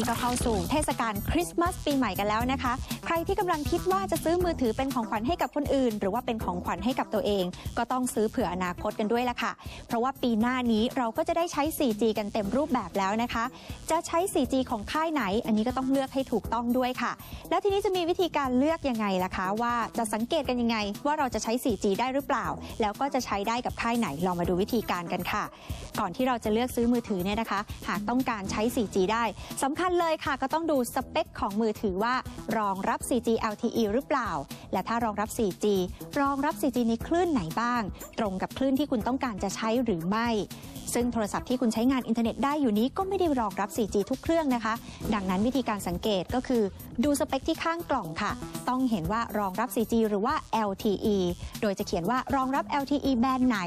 นี้ก็เข้าสู่เทศกาลคริสต์มาสปีใหม่กันแล้วนะคะ ใครที่กำลังคิดว่าจะซื้อมือถือเป็นของขวัญให้กับคนอื่น หรือว่าเป็นของขวัญให้กับตัวเอง ก็ต้องซื้อเผื่ออนาคตกันด้วยละค่ะ เพราะว่าปีหน้านี้เราก็จะได้ใช้ 4G กันเต็มรูปแบบแล้วนะคะ จะใช้ 4G ของค่ายไหน อันนี้ก็ต้องเลือกให้ถูกต้องด้วยค่ะ แล้วทีนี้จะมีวิธีการเลือกยังไงล่ะคะ ว่าจะสังเกตกันยังไง ว่าเราจะใช้ 4G ได้หรือเปล่า แล้วก็จะใช้ได้กับค่ายไหนลองมาดูวิธีการกันค่ะ ก่อนที่เราจะเลือกซื้อมือถือเนี่ยนะคะ หากต้องการใช้ 4G ได้สำคัญเลยค่ะ ก็ต้องดูสเปคของมือถือว่ารองรับ 4G LTE หรือเปล่า และถ้ารองรับ 4G รองรับ 4G ในคลื่นไหนบ้าง ตรงกับคลื่นที่คุณต้องการจะใช้หรือไม่ ซึ่งโทรศัพท์ที่คุณใช้งานอินเทอร์เน็ตได้อยู่นี้ก็ไม่ได้รองรับ 4G ทุกเครื่องนะคะ ดังนั้นวิธีการสังเกตก็คือ ดูสเปคที่ข้างกล่องค่ะ ต้องเห็นว่ารองรับ 4G หรือว่า LTE โดยจะเขียนว่ารองรับ LTE แบนด์ไหน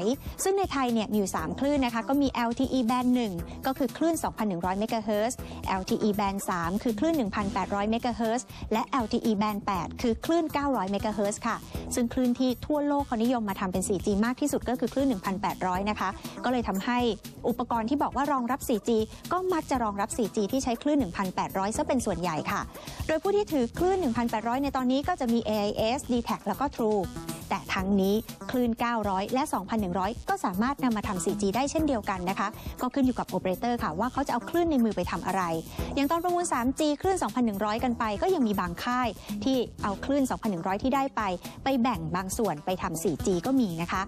ซึ่งในไทยเนี่ยมีอยู่ 3 คลื่นนะคะ ก็มี LTE แบนด์1ก็คือคลื่น 2,100 MHz LTE แบนด์3คือคลื่น 1,800 MHz และ LTE แบนด์8คือคลื่น 900 MHz ค่ะ ซึ่งคลื่นที่ทั่วโลกเขานิยมมาทำเป็น 4G มากที่สุดก็คือคลื่น 1,800 นะคะ ก็เลยทำให้อุปกรณ์ที่บอกว่ารองรับ 4G ก็มักจะรองรับ 4G ที่ใช้คลื่น 1,800 ซะเป็นส่วนใหญ่ค่ะ โดยผู้ที่ถือคลื่น 1,800 ในตอนนี้ก็จะมี AIS d t a c แล้วก็ True แต่ทั้งนี้คลื่น 900 และ 2,100 ก็สามารถนำมาทำ 4G ได้เช่นเดียวกันนะคะ ก็ขึ้นอยู่กับโอเปอเรเตอร์ค่ะว่าเขาจะเอาคลื่นในมือไปทำอะไร อย่างตอนประมูล 3G คลื่น 2,100 กันไป ก็ยังมีบางค่ายที่เอาคลื่น 2,100 ที่ได้ไป ไปแบ่งบางส่วนไปทำ 4G ก็มีนะคะ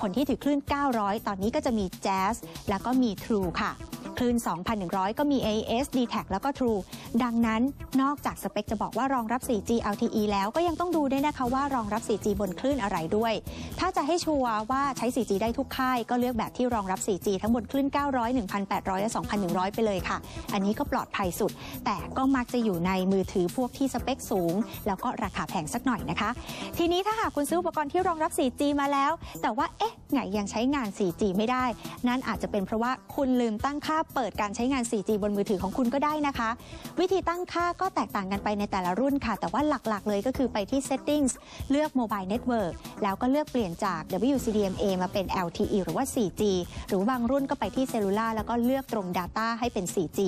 คนที่ถือคลื่น 900 ตอนนี้ก็จะมี Jazz แล้วก็มี True ค่ะ คลื่น 2,100 ก็มี A, S, d t a c แล้วก็ True ดังนั้นนอกจากสเปคจะบอกว่ารองรับ 4G LTE แล้วก็ยังต้องดูด้วยนะคะว่ารองรับ 4G บนคลื่นอะไรด้วย ถ้าจะให้ชัวร์ว่าใช้ 4G ได้ทุกค่าย ก็เลือกแบบที่รองรับ 4G ทั้งบนคลื่น 900 1,800 และ 2,100 ไปเลยค่ะ อันนี้ก็ปลอดภัยสุด แต่ก็มักจะอยู่ในมือถือพวกที่สเปคสูง แล้วก็ราคาแพงสักหน่อยนะคะ ทีนี้ถ้าหากคุณซื้ออุปกรณ์ที่รองรับ 4G มาแล้ว แต่ว่าเอ๊ะไงยังใช้งาน 4G ไม่ได้ นั่นอาจจะเป็นเพราะว่าคุณลืมตั้งค่าเปิดการใช้งาน 4G บนมือถือของคุณก็ได้นะคะ วิธีตั้งค่าก็แตกต่างกันไปในแต่ละรุ่นค่ะ แต่ว่าหลักๆ เลยก็คือไปที่ settings เลือก mobile network แล้วก็เลือกเปลี่ยนจาก WCDMA มาเป็น LTE หรือว่า 4G หรือบางรุ่นก็ไปที่ cellular แล้วก็เลือกตรง data ให้เป็น 4G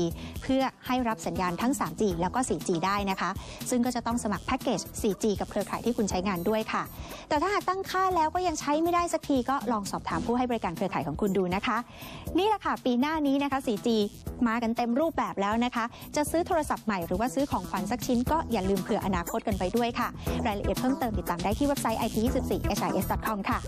เพื่อให้รับสัญญาณทั้ง 3G แล้วก็ 4G ได้นะคะ ซึ่งก็จะต้องสมัครแพ็กเกจ 4G กับเครือข่ายที่คุณใช้งานด้วยค่ะ แต่ถ้าหากตั้งค่าแล้วก็ยังใช้ไม่ได้สักทีก็ลองสอบถามผู้ให้บริการเครือข่ายของคุณดูนะคะ นี่แหละค่ะ ปีหน้านี้นะคะ 4G มากันเต็มรูปแบบแล้วนะคะ จะซื้อโทรศัพท์ใหม่หรือว่าซื้อของขวัญสักชิ้นก็อย่าลืมเผื่ออนาคตกันไปด้วยค่ะ รายละเอียดเพิ่มเติมติดตามได้ที่เว็บไซต์ it24his.com ค่ะ